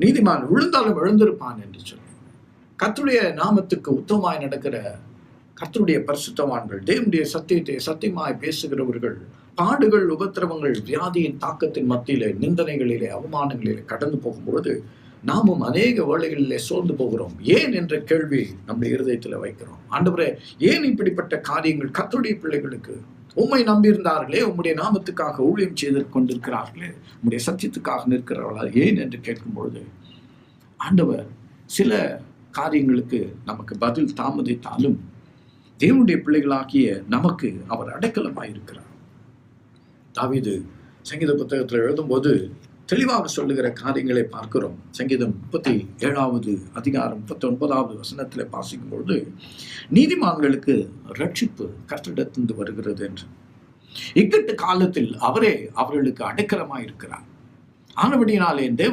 நீதிமான் விழுந்தாலும் எழுந்திருப்பான் என்று சொல்லி. கத்துடைய நாமத்துக்கு உத்தமமாய் நடக்கிற கர்த்தருடைய பரிசுத்தவான்கள் தேவனுடைய சத்தியத்தை சத்தியமாய் பேசுகிறவர்கள் பாடுகள் உபத்திரவங்கள் வியாதியின் தாக்கத்தின் மத்தியிலே நிந்தனைகளிலே அவமானங்களிலே கடந்து போகும்பொழுது நாமும் அநேக வேலைகளிலே சோர்ந்து போகிறோம். ஏன் என்ற கேள்வி நம்முடைய இருதயத்தில் வைக்கிறோம். ஆண்டவரே ஏன் இப்படிப்பட்ட காரியங்கள் கத்துடைய பிள்ளைகளுக்கு உம்மை நம்பியிருந்தார்களே உம்முடைய நாமத்துக்காக ஊழியம் செய்து கொண்டிருக்கிறார்களே உம்முடைய சத்தியத்துக்காக நிற்கிறார்களா ஏன் என்று கேட்கும் பொழுது ஆண்டவர் சில காரியங்களுக்கு நமக்கு பதில் தாமதித்தாலும் தேவனுடைய பிள்ளைகளாகிய நமக்கு அவர் அடைக்கலமாயிருக்கிறார். தாவிது சங்கீத புத்தகத்தில் எழுதும்போது தெளிவாக சொல்லுகிற காரியங்களை பார்க்கிறோம். சங்கீதம் முப்பத்தி ஏழாவது அதிகாரம் முப்பத்தி ஒன்பதாவது வசனத்தில் வாசிக்கும் பொழுது நீதிமான்களுக்கு ரட்சிப்பு கர்த்தரிடத்திலிருந்து வருகிறது என்று. இக்கட்டு காலத்தில் அவரே அவர்களுக்கு அடைக்கலமாய் இருக்கிறார் ஆனபடியினாலே தேவ